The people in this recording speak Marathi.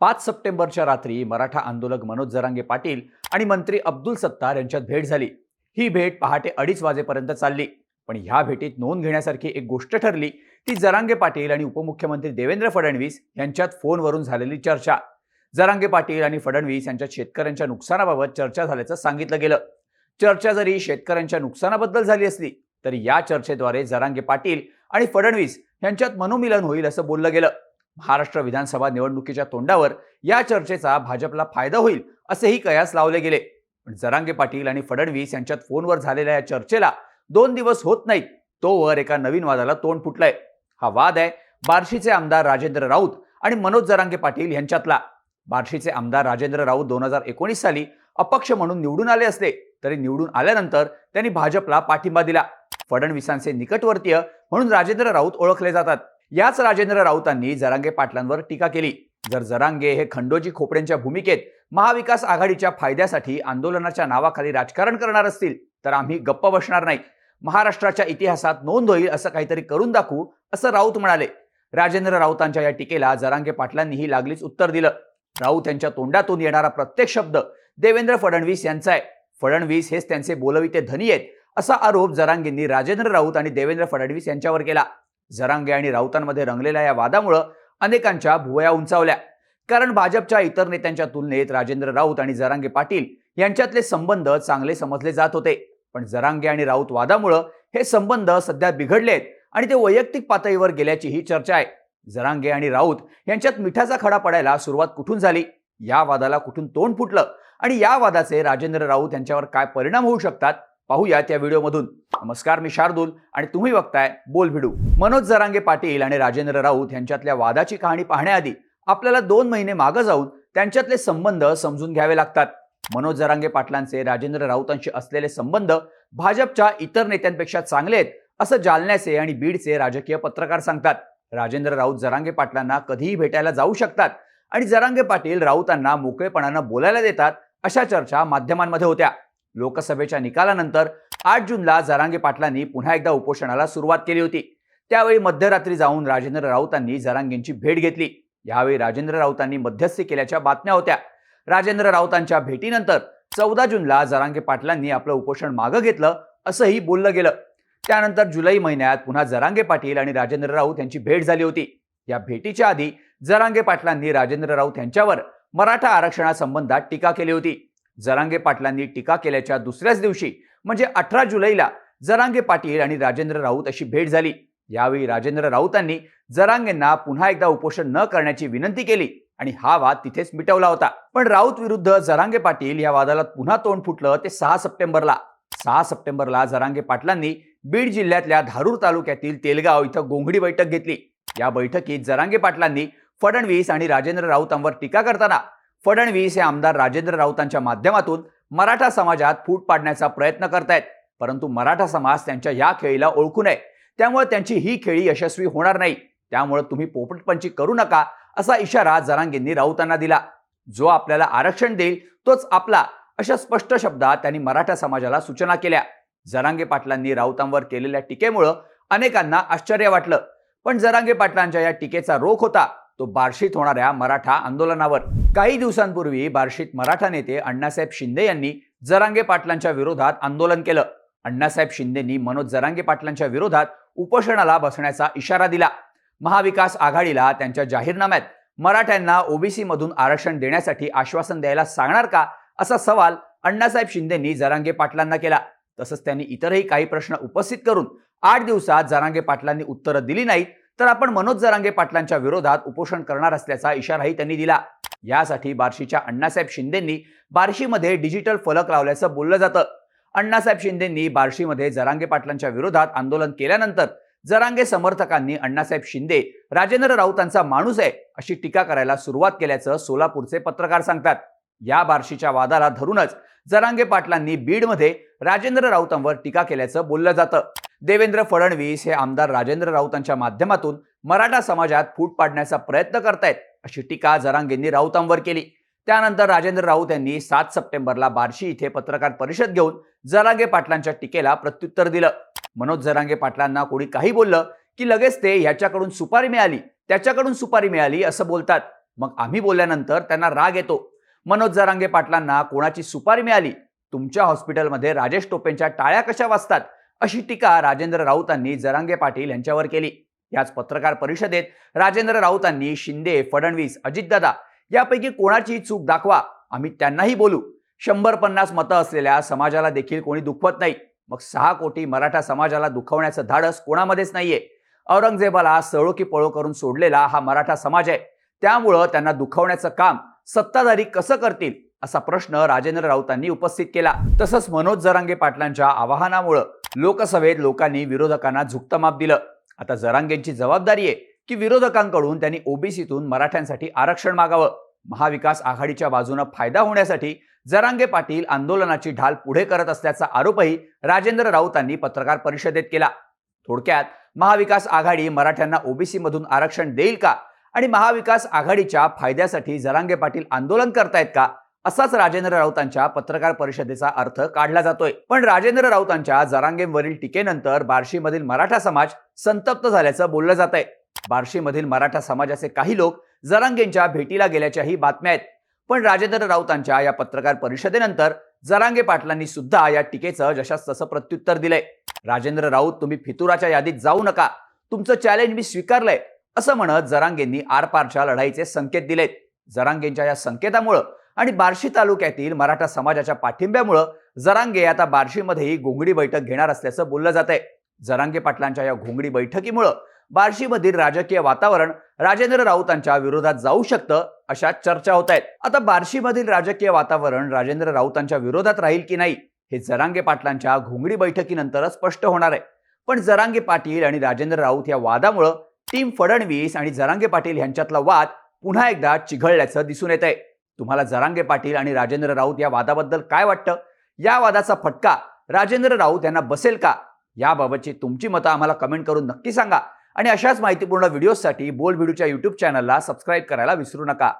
पाच सप्टेंबरच्या रात्री मराठा आंदोलक मनोज जरांगे पाटील आणि मंत्री अब्दुल सत्तार यांच्यात भेट झाली. ही भेट पहाटे अडीच वाजेपर्यंत चालली. पण ह्या भेटीत नोंद घेण्यासारखी एक गोष्ट ठरली ती जरांगे पाटील आणि उपमुख्यमंत्री देवेंद्र फडणवीस यांच्यात फोनवरून झालेली चर्चा. जरांगे पाटील आणि फडणवीस यांच्यात शेतकऱ्यांच्या नुकसानाबाबत चर्चा झाल्याचं सांगितलं गेलं. चर्चा जरी शेतकऱ्यांच्या नुकसानाबद्दल झाली असली तरी या चर्चेद्वारे जरांगे पाटील आणि फडणवीस यांच्यात मनोमिलन होईल असं बोललं गेलं. महाराष्ट्र विधानसभा निवडणुकीच्या तोंडावर या चर्चेचा भाजपला फायदा होईल असेही कयास लावले गेले. पण जरांगे पाटील आणि फडणवीस यांच्यात फोनवर झालेल्या या चर्चेला दोन दिवस होत नाहीत. तोवर एका नवीन वादाला तोंड फुटलंय. हा वाद आहे बार्शीचे आमदार राजेंद्र राऊत आणि मनोज जरांगे पाटील यांच्यातला. बार्शीचे आमदार राजेंद्र राऊत दोन हजार एकोणीस साली अपक्ष म्हणून निवडून आले असले तरी निवडून आल्यानंतर त्यांनी भाजपला पाठिंबा दिला. फडणवीसांचे निकटवर्तीय म्हणून राजेंद्र राऊत ओळखले जातात. याच राजेंद्र राऊतांनी जरांगे पाटलांवर टीका केली. जर जरांगे हे खंडोजी खोपड्यांच्या भूमिकेत महाविकास आघाडीच्या फायद्यासाठी आंदोलनाच्या नावाखाली राजकारण करणार असतील तर आम्ही गप्प बसणार नाही. महाराष्ट्राच्या इतिहासात नोंद होईल असं काहीतरी करून दाखवू असं राऊत म्हणाले. राजेंद्र राऊतांच्या या टीकेला जरांगे पाटलांनीही लागलीच उत्तर दिलं. राऊत यांच्या तोंडातून येणारा प्रत्येक शब्द देवेंद्र फडणवीस यांचा आहे. फडणवीस हेच त्यांचे बोलविते धनी आहेत असा आरोप जरांगेंनी राजेंद्र राऊत आणि देवेंद्र फडणवीस यांच्यावर केला. जरांगे आणि राऊतांमध्ये रंगलेल्या या वादामुळं अनेकांच्या भुवया उंचावल्या. कारण भाजपच्या इतर नेत्यांच्या तुलनेत राजेंद्र राऊत आणि जरांगे पाटील यांच्यातले संबंध चांगले समजले जात होते. पण जरांगे आणि राऊत वादामुळं हे संबंध सध्या बिघडलेत आणि ते वैयक्तिक पातळीवर गेल्याची ही चर्चा आहे. जरांगे आणि राऊत यांच्यात मिठाचा खडा पडायला सुरुवात कुठून झाली? या वादाला कुठून तोंड फुटलं? आणि या वादाचे राजेंद्र राऊत यांच्यावर काय परिणाम होऊ शकतात? पाहूया त्या व्हिडिओमधून. नमस्कार मी शार्दूल आणि तुम्ही बघताय बोल भिडू. मनोज जरांगे पाटील आणि राजेंद्र राऊत यांच्यातल्या वादाची कहाणी पाहण्याआधी आपल्याला दोन महिने मागं जाऊन त्यांच्यातले संबंध समजून घ्यावे लागतात. मनोज जरांगे पाटलांचे राजेंद्र राऊतांशी असलेले संबंध भाजपच्या इतर नेत्यांपेक्षा चांगले आहेत असं जालन्याचे आणि बीडचे राजकीय पत्रकार सांगतात. राजेंद्र राऊत जरांगे पाटलांना कधीही भेटायला जाऊ शकतात आणि जरांगे पाटील राऊतांना मोकळेपणानं बोलायला देतात अशा चर्चा माध्यमांमध्ये होत्या. लोकसभेच्या निकालानंतर आठ जूनला जरांगे पाटलांनी पुन्हा एकदा उपोषणाला सुरुवात केली होती. त्यावेळी मध्यरात्री जाऊन राजेंद्र राऊतांनी जरांगेंची भेट घेतली. यावेळी राजेंद्र राऊतांनी मध्यस्थी केल्याच्या बातम्या होत्या. राजेंद्र राऊतांच्या भेटीनंतर चौदा जूनला जरांगे पाटलांनी आपलं उपोषण मागं घेतलं असंही बोललं गेलं. त्यानंतर जुलै महिन्यात पुन्हा जरांगे पाटील आणि राजेंद्र राऊत यांची भेट झाली होती. या भेटीच्या आधी जरांगे पाटलांनी राजेंद्र राऊत यांच्यावर मराठा आरक्षणासंबंधात टीका केली होती. जरांगे पाटलांनी टीका केल्याच्या दुसऱ्याच दिवशी म्हणजे अठरा जुलैला जरांगे पाटील आणि राजेंद्र राऊत अशी भेट झाली. यावेळी राजेंद्र राऊतांनी जरांगेंना पुन्हा एकदा उपोषण न करण्याची विनंती केली आणि हा वाद तिथेच मिटवला होता. पण राऊत विरुद्ध जरांगे पाटील या वादाला पुन्हा तोंड फुटलं ते सहा सप्टेंबरला. सहा सप्टेंबरला जरांगे पाटलांनी बीड जिल्ह्यातल्या धारूर तालुक्यातील तेलगाव इथं गोंगडी बैठक घेतली. या बैठकीत जरांगे पाटलांनी फडणवीस आणि राजेंद्र राऊतांवर टीका करताना फडणवीस हे आमदार राजेंद्र राऊतांच्या माध्यमातून मराठा समाजात फूट पाडण्याचा प्रयत्न करतायत. परंतु मराठा समाज त्यांच्या या खेळीला ओळखू नये. त्यामुळे त्यांची ही खेळी यशस्वी होणार नाही. त्यामुळे तुम्ही पोपटपंची करू नका असा इशारा जरांगेंनी राऊतांना दिला. जो आपल्याला आरक्षण देईल तोच आपला अशा स्पष्ट शब्दात त्यांनी मराठा समाजाला सूचना केल्या. जरांगे पाटलांनी राऊतांवर केलेल्या टीकेमुळं अनेकांना आश्चर्य वाटलं. पण जरांगे पाटलांच्या या टीकेचा रोख होता. तो बार्शीत होणाऱ्या मराठा आंदोलनावर काही दिवसांपूर्वी बार्शीत मराठा नेते अण्णासाहेब शिंदे यांनी जरांगे पाटलांच्या विरोधात आंदोलन केलं. अण्णासाहेब शिंदेंनी मनोज जरांगे पाटलांच्या विरोधात उपोषणाला बसण्याचा इशारा दिला. महाविकास आघाडीला त्यांच्या जाहीरनाम्यात मराठ्यांना ओबीसी मधून आरक्षण देण्यासाठी आश्वासन द्यायला सांगणार का? असा सवाल अण्णासाहेब शिंदेंनी जरांगे पाटलांना केला. तसंच त्यांनी इतरही काही प्रश्न उपस्थित करून आठ दिवसात जरांगे पाटलांनी उत्तरं दिली नाहीत. तर आपण मनोज जरांगे पाटलांच्या विरोधात उपोषण करणार असल्याचा इशाराही त्यांनी दिला. यासाठी बार्शीच्या अण्णासाहेब शिंदेंनी बार्शीमध्ये डिजिटल फलक लावल्याचं बोललं जातं. अण्णासाहेब शिंदेंनी बार्शीमध्ये जरांगे पाटलांच्या विरोधात आंदोलन केल्यानंतर जरांगे समर्थकांनी अण्णासाहेब शिंदे राजेंद्र राऊतांचा माणूस आहे अशी टीका करायला सुरुवात केल्याचं सोलापूरचे पत्रकार सांगतात. या बार्शीच्या वादाला धरूनच जरांगे पाटलांनी बीडमध्ये राजेंद्र राऊतांवर टीका केल्याचं बोललं जातं. देवेंद्र फडणवीस हे आमदार राजेंद्र राऊतांच्या माध्यमातून मराठा समाजात फूट पाडण्याचा प्रयत्न करतायत अशी टीका जरांगेंनी राऊतांवर केली. त्यानंतर राजेंद्र राऊत यांनी सात सप्टेंबरला बार्शी इथे पत्रकार परिषद घेऊन जरांगे पाटलांच्या टीकेला प्रत्युत्तर दिलं. मनोज जरांगे पाटलांना कोणी काही बोललं की लगेच ते ह्याच्याकडून सुपारी मिळाली त्याच्याकडून सुपारी मिळाली असं बोलतात. मग आम्ही बोलल्यानंतर त्यांना राग येतो. मनोज जरांगे पाटलांना कोणाची सुपारी मिळाली? तुमच्या हॉस्पिटलमध्ये राजेश टोपेंच्या टाळ्या कशा वाजतात? अशी टीका राजेंद्र राऊतांनी जरांगे पाटील यांच्यावर केली. याच पत्रकार परिषदेत राजेंद्र राऊतांनी शिंदे फडणवीस अजितदादा यापैकी कोणाची चूक दाखवा आम्ही त्यांनाही बोलू. शंभर पन्नास मतं असलेल्या समाजाला देखील कोणी दुखवत नाही. मग सहा कोटी मराठा समाजाला दुखवण्याचं धाडस कोणामध्येच नाहीये. औरंगजेबाला सळो की पळो करून सोडलेला हा मराठा समाज आहे. त्यामुळं त्यांना दुखवण्याचं काम सत्ताधारी कसं करतील असा प्रश्न राजेंद्र राऊतांनी उपस्थित केला. तसंच मनोज जरांगे पाटलांच्या आवाहनामुळं लोकसभेत लोकांनी विरोधकांना झुकतं माप दिलं. आता जरांगेंची जबाबदारी आहे की विरोधकांकडून त्यांनी ओबीसीतून मराठ्यांसाठी आरक्षण मागावं. महाविकास आघाडीच्या बाजूनं फायदा होण्यासाठी जरांगे पाटील आंदोलनाची ढाल पुढे करत असल्याचा आरोपही राजेंद्र राऊतांनी पत्रकार परिषदेत केला. थोडक्यात महाविकास आघाडी मराठ्यांना ओबीसी मधून आरक्षण देईल का? आणि महाविकास आघाडीच्या फायद्यासाठी जरांगे पाटील आंदोलन करतायत का? असाच राजेंद्र राऊतांच्या पत्रकार परिषदेचा अर्थ काढला जातोय. पण राजेंद्र राऊतांच्या जरांगेमवरील टीकेनंतर बार्शीमधील मराठा समाज संतप्त झाल्याचं बोललं जात आहे बार्शीमधील मराठा समाजाचे काही लोक जरांगेंच्या भेटीला गेल्याच्याही बातम्या आहेत. पण राजेंद्र राऊतांच्या या पत्रकार परिषदेनंतर जरांगे पाटलांनी सुद्धा या टीकेचं जशास तसं प्रत्युत्तर दिलंय. राजेंद्र राऊत तुम्ही फितुराच्या यादीत जाऊ नका. तुमचं चॅलेंज मी स्वीकारलंय असं म्हणत जरांगेंनी आरपारच्या लढाईचे संकेत दिलेत. जरांगेंच्या या संकेतामुळं आणि बार्शी तालुक्यातील मराठा समाजाच्या पाठिंब्यामुळं जरांगे आता बार्शीमध्येही घोंगडी बैठक घेणार असल्याचं बोललं जात आहे जरांगे पाटलांच्या या घोंगडी बैठकीमुळं बार्शीमधील राजकीय वातावरण राजेंद्र राऊतांच्या विरोधात जाऊ शकतं अशा चर्चा होत आहेत आता बार्शीमधील राजकीय वातावरण राजेंद्र राऊतांच्या विरोधात राहील की नाही हे जरांगे पाटलांच्या घोंगडी बैठकीनंतरच स्पष्ट होणार आहे. पण जरांगे पाटील आणि राजेंद्र राऊत या वादामुळं टीम फडणवीस आणि जरांगे पाटील यांच्यातला वाद पुन्हा एकदा चिघळल्याचं दिसून येत आहे तुम्हाला जरांगे पाटील आणि राजेंद्र राऊत या वादाबद्दल काय वाटतं? या वादाचा फटका राजेंद्र राऊत यांना बसेल का? याबाबतची तुमची मतं आम्हाला कमेंट करून नक्की सांगा. आणि अशाच माहितीपूर्ण व्हिडिओसाठी बोल व्हिडिओच्या युट्यूब चॅनलला सबस्क्राईब करायला विसरू नका.